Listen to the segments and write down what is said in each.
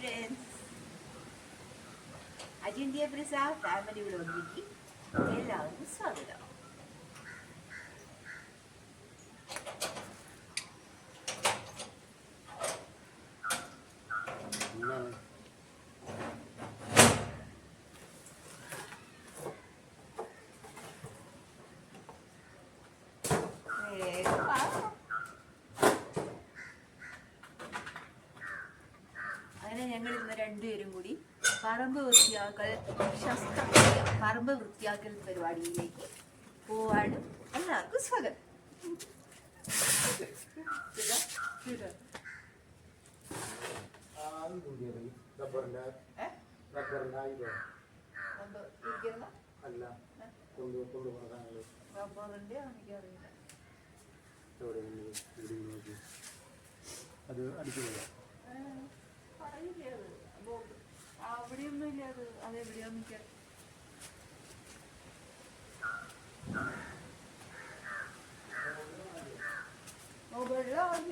Friends അജിന്ത്യ Prasad family വ്ളോഗിലേക്ക് എല്ലാവർക്കും സ്വാഗതം വേഗം വാ. അങ്ങനെ ഞങ്ങൾ ഇന്ന് രണ്ടുപേരും കൂടി പറമ്പ് വൃത്തിയാക്കൽ ശസ്ത്രക്രിയ പറമ്പ് വൃത്തിയാക്കൽ പരിപാടിയിലേക്ക് പോവാണ് എല്ലാവർക്കും സ്വാഗതം. അത് അടിച്ചു പോയാ പറയില്ലേ അവിടെയൊന്നും ഇല്ല അത്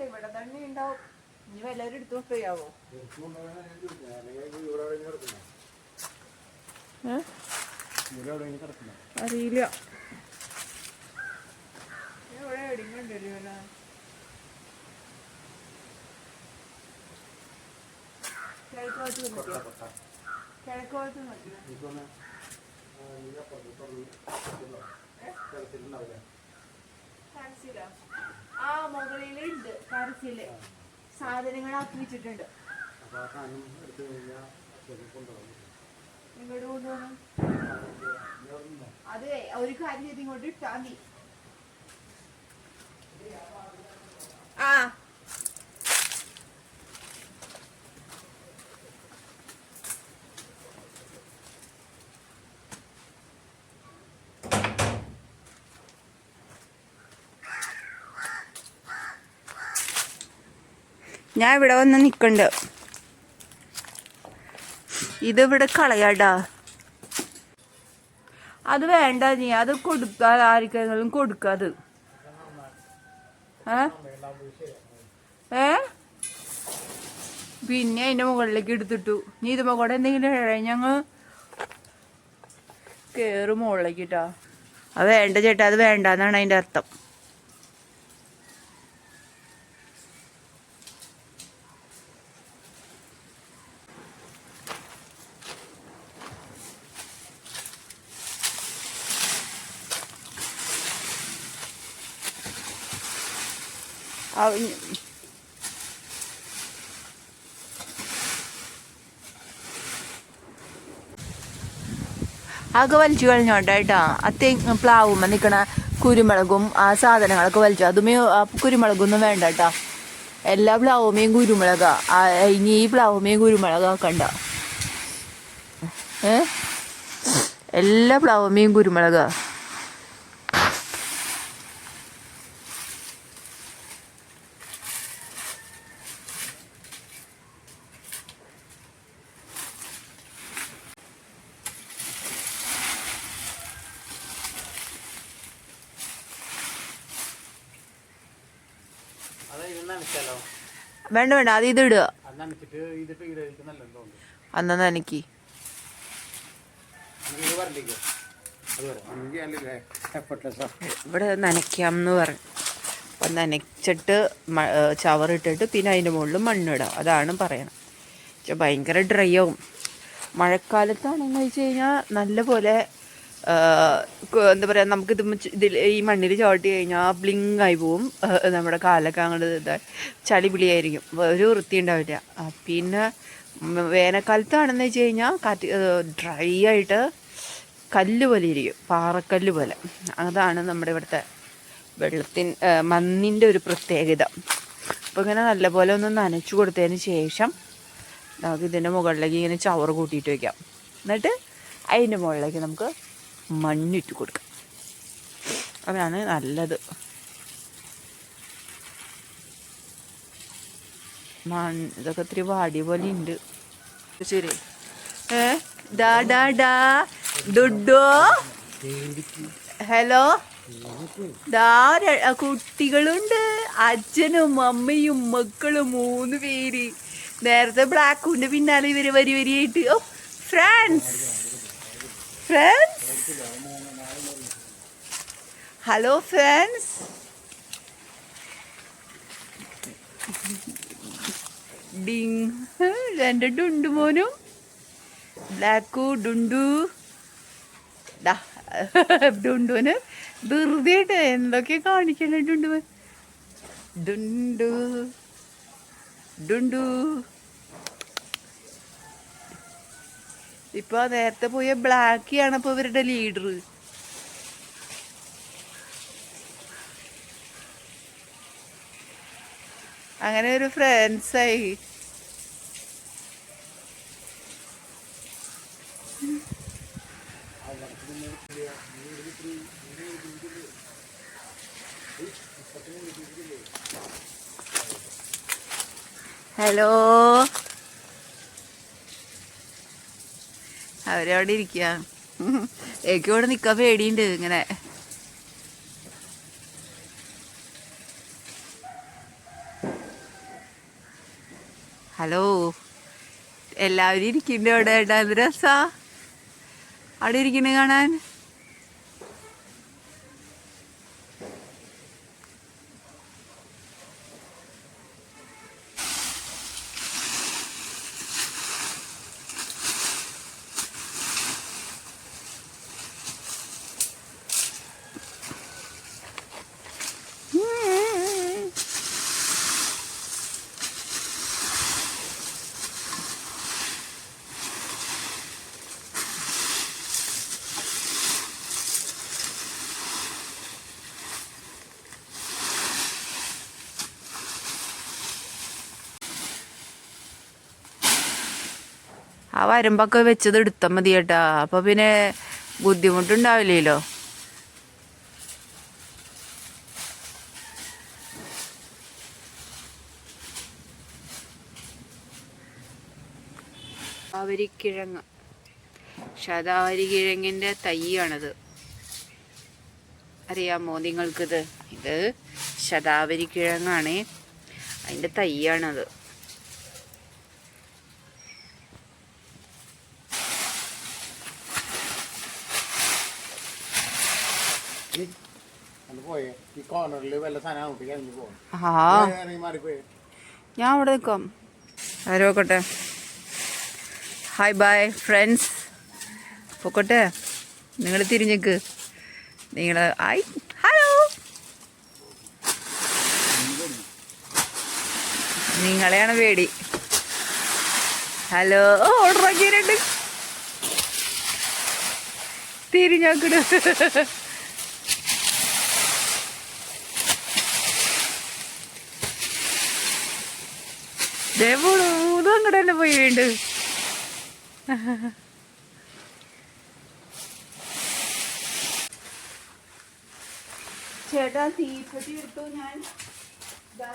ഇവിടെ തന്നെ ഉണ്ടാവും. ഇനി വല്ലവരും എടുത്തു കിടക്കുന്ന. അറിയില്ല. ഇവിടെ എവിടെയും കണ്ടില്ല ആ മുകളിലുണ്ട് കരച്ചിൽ. സാധനങ്ങൾ ആക്കി വെച്ചിട്ടുണ്ട് അതെ ഒരു കാര്യം ഇങ്ങോട്ട് ഇട്ടാ ഞാൻ ഇവിടെ വന്ന് ഇത് ഇവിടെ കളയാടാ. അത് വേണ്ട നീ അത് കൊടുക്കാ ആർക്കെങ്കിലും കൊടുക്കാത് ഏ? പിന്നെ അതിന്റെ മുകളിലേക്ക് എടുത്തിട്ടു. നീ ഇത് മുകളിൽ എന്തെങ്കിലും ഞങ്ങൾ കേറും മുകളിലേക്ക് ഇട്ടാ അത് വേണ്ട ചേട്ടാ അത് വേണ്ട എന്നാണ് അതിന്റെ അർത്ഥം ആ, ഇ- ആകെ വലിച്ചു കളഞ്ഞോട്ടെ കേട്ടോ. തെങ്ങ് പ്ലാവുമ്മ നിൽക്കണ കുരുമുളകും ആ സാധനങ്ങളൊക്കെ വലിച്ചു. അതുമേ കുരുമുളകൊന്നും വേണ്ട കേട്ടാ. എല്ലാ പ്ലാവുമേയും കുരുമുളകാ. ഇനി ഈ പ്ലാവുമേയും കുരുമുളകാക്കണ്ട. ഏ? എല്ലാ പ്ലാവുമേയും കുരുമുളകാ. വേണ്ട വേണ്ട അത് ഇത് ഇടുക. അന്ന നനക്കി ഇവിടെ നനയ്ക്കാം എന്ന് പറഞ്ഞു അപ്പം നനച്ചിട്ട് ചവറിട്ടിട്ട് പിന്നെ അതിന്റെ മുകളിൽ മണ്ണിടാം അതാണ് പറയണം പക്ഷെ ഭയങ്കര ഡ്രൈ ആവും. മഴക്കാലത്താണെന്ന് വെച്ച് കഴിഞ്ഞാൽ നല്ലപോലെ എന്താ പറയുക നമുക്കിത് ഇത് ഇതിൽ ഈ മണ്ണിൽ ചവിട്ടി കഴിഞ്ഞാൽ ബ്ലിങ് ആയി പോവും. നമ്മുടെ കാലൊക്കെ അങ്ങോട്ട് ഇതാ ചളി പിളിയായിരിക്കും ഒരു വൃത്തി ഉണ്ടാവില്ല. പിന്നെ വേനൽക്കാലത്താണെന്ന് വെച്ച് കഴിഞ്ഞാൽ കാറ്റ് ഡ്രൈ ആയിട്ട് കല്ല് പോലെ ഇരിക്കും. പാറക്കല്ല് പോലെ. അതാണ് നമ്മുടെ ഇവിടുത്തെ വെള്ളത്തിൻ മണ്ണിന്റെ ഒരു പ്രത്യേകത. അപ്പോൾ ഇങ്ങനെ നല്ലപോലെ ഒന്ന് നനച്ചു കൊടുത്തതിന് ശേഷം നമുക്ക് ഇതിന്റെ മുകളിലേക്ക് ഇങ്ങനെ ചവറ് കൂട്ടിയിട്ട് വയ്ക്കാം എന്നിട്ട് അതിന്റെ മുകളിലേക്ക് നമുക്ക് മണ്ണിട്ട് കൊടുക്കുക അതാണ് നല്ലത്. മണ്ണ് ഇതൊക്കെ ഇത്തിരി വാടി പോലെ ഉണ്ട് ശരി ഡാ ഡാ. ഹലോ. കുട്ടികളുണ്ട്. അച്ഛനും അമ്മയും മക്കളും മൂന്ന് പേര്. നേരത്തെ ബ്ലാക്കുണ്ട് പിന്നാലെ ഇവർ വരി വരിയായിട്ട്. ഓ ഫ്രാൻസ്. ഫ്രാൻസ്? ഹലോ ഫ്രണ്ട്സ് ഡിങ് രണ്ട് ഡുണ്ടു മോനും. ബ്ലാക്കു ഡുണ്ടു. ഡുണ്ടുവിന് ധൃതിയായിട്ട് എന്തൊക്കെ കാണിക്കണേ ഡുണ്ടുവൻ? ഡുണ്ടു. ഡുണ്ടു. ഇപ്പൊ നേരത്തെ പോയ ബ്ലാക്കിയാണ് ഇപ്പൊ ഇവരുടെ ലീഡർ അങ്ങനെ ഒരു ഫ്രണ്ട്സായി ഹലോ അവരവിടെ ഇരിക്കുക എനിക്ക് ഇവിടെ നിക്കാൻ പേടിയുണ്ട് ഇങ്ങനെ. ഹലോ. എല്ലാവരും ഇരിക്കുന്നുണ്ട് അവിടെ ഏട്ടാ എന്ത് രസാ? അവിടെ ഇരിക്കുന്നു കാണാൻ? ആ വരമ്പൊക്കെ വെച്ചത് എടുത്താൽ മതി കേട്ടാ. അപ്പൊ പിന്നെ ബുദ്ധിമുട്ടുണ്ടാവില്ലല്ലോ. ശതാവരിക്കിഴങ്ങ് ശതാവരിക്കിഴങ്ങിന്റെ തൈയാണത്. അറിയാമോ നിങ്ങൾക്കിത്? ഇത് ശതാവരി കിഴങ്ങാണ് അതിന്റെ തൈയാണത്. ഈ കോർണറിൽ വല്ല സാധനം അങ്ങോട്ട് കഴിഞ്ഞ് പോകും ആ ഇറങ്ങി മാറിപ്പോയേ ഞാൻ അവിടെ നിൽക്കാം ആരോക്കട്ടെ ഹായ് ബൈ ഫ്രണ്ട്സ് പൊക്കോട്ടെ നിങ്ങൾ തിരിഞ്ഞേക്ക്. നിങ്ങൾ ഹായ് ഹലോ. നിങ്ങളെയാണ് പേടി. ഹലോ ഓർഡർ ആക്കിയിട്ടുണ്ട്. തിരിഞ്ഞോക്കിട് മൂന്നും അങ്ങോട്ട് തന്നെ പോയി വീണ്ട്. ചേട്ടാ തീപ്പെട്ടി എടുത്തു ഞാൻ ദാ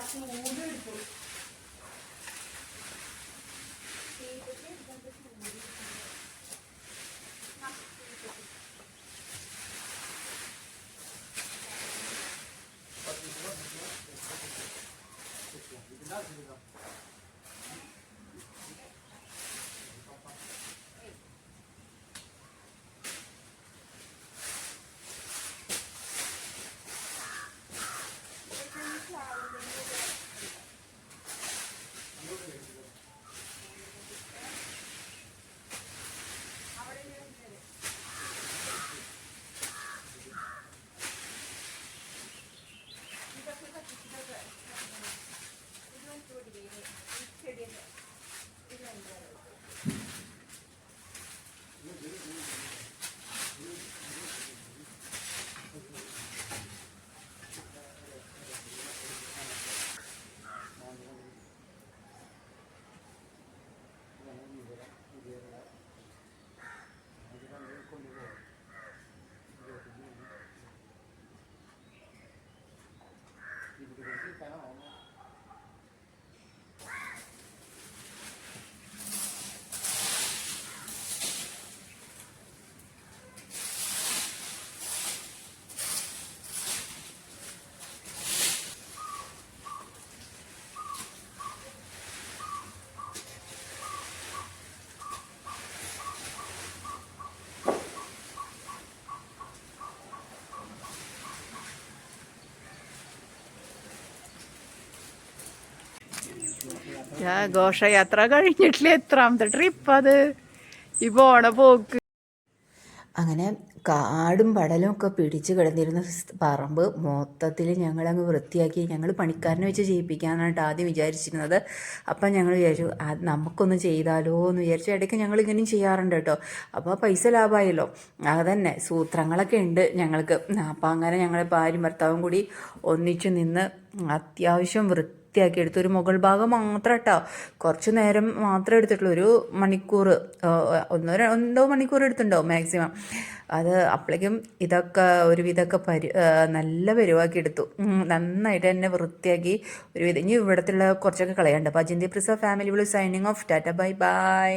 ഘോഷയാത്ര കഴിഞ്ഞിട്ടില്ല? എത്രാമത്തെ ട്രിപ്പ് അത്? ഈ പോണ പോക്ക്. അങ്ങനെ കാടും പടലും ഒക്കെ പിടിച്ച് കിടന്നിരുന്ന പറമ്പ് മൊത്തത്തിൽ ഞങ്ങളങ്ങ് വൃത്തിയാക്കി ഞങ്ങൾ പണിക്കാരനെ വെച്ച് ചെയ്യിപ്പിക്കാനായിട്ട് ആദ്യം വിചാരിച്ചിരുന്നത്. അപ്പം ഞങ്ങൾ വിചാരിച്ചു നമുക്കൊന്ന് ചെയ്താലോ എന്ന് വിചാരിച്ചു. ഇടയ്ക്ക് ഞങ്ങൾ ഇങ്ങനെയും ചെയ്യാറുണ്ട് കേട്ടോ. അപ്പോൾ പൈസ ലാഭമായല്ലോ അതന്നെ സൂത്രങ്ങളൊക്കെ ഉണ്ട് ഞങ്ങൾക്ക്. അപ്പം അങ്ങനെ ഞങ്ങളെ ഭാര്യയും ഭർത്താവും കൂടി ഒന്നിച്ചു നിന്ന് അത്യാവശ്യം വൃത്തി വൃത്തിയാക്കി എടുത്തു ഒരു മുകൾ ഭാഗം മാത്രം കേട്ടോ കുറച്ച് നേരം മാത്രം എടുത്തിട്ടുള്ളൂ. ഒരു മണിക്കൂർ ഒന്നോ രണ്ടോ മണിക്കൂർ എടുത്തിട്ടുണ്ടോ മാക്സിമം. അത് അപ്പോഴേക്കും ഇതൊക്കെ ഒരുവിധമൊക്കെ പരി നല്ല പരുവാക്കി എടുത്തു. നന്നായിട്ട് തന്നെ വൃത്തിയാക്കി ഒരുവിധം. ഇനി ഇവിടത്തുള്ള കുറച്ചൊക്കെ കളയാണ്ട്. അപ്പോൾ അജിന്ത്യ പ്രിസ ഫാമിലി വിളി signing off tata bye bye.